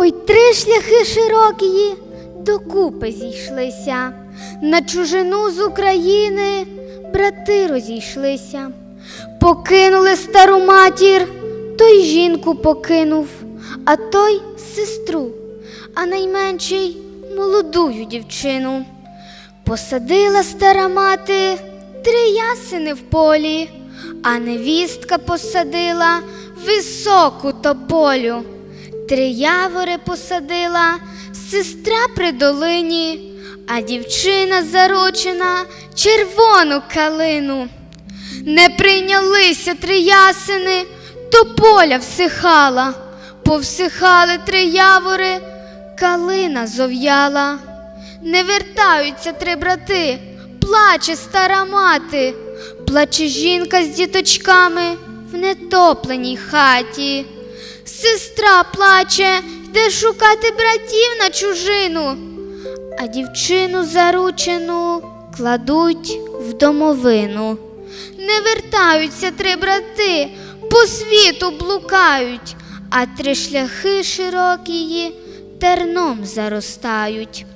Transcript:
Ой, три шляхи широкі докупи зійшлися. На чужину з України брати розійшлися. Покинули стару матір, той жінку покинув, а той сестру, а найменший молодую дівчину. Посадила стара мати три ясени в полі, а невістка посадила високу тополю. Три явори посадила сестра при долині, а дівчина заручена червону калину. Не прийнялися три ясени, тополя всихала, повсихали три явори, калина зов'яла. Не вертаються три брати, плаче стара мати, плаче жінка з діточками в нетопленій хаті. Сестра плаче, йде шукати братів на чужину, а дівчину заручену кладуть в домовину. Не вертаються три брати, по світу блукають, а три шляхи широкі терном заростають.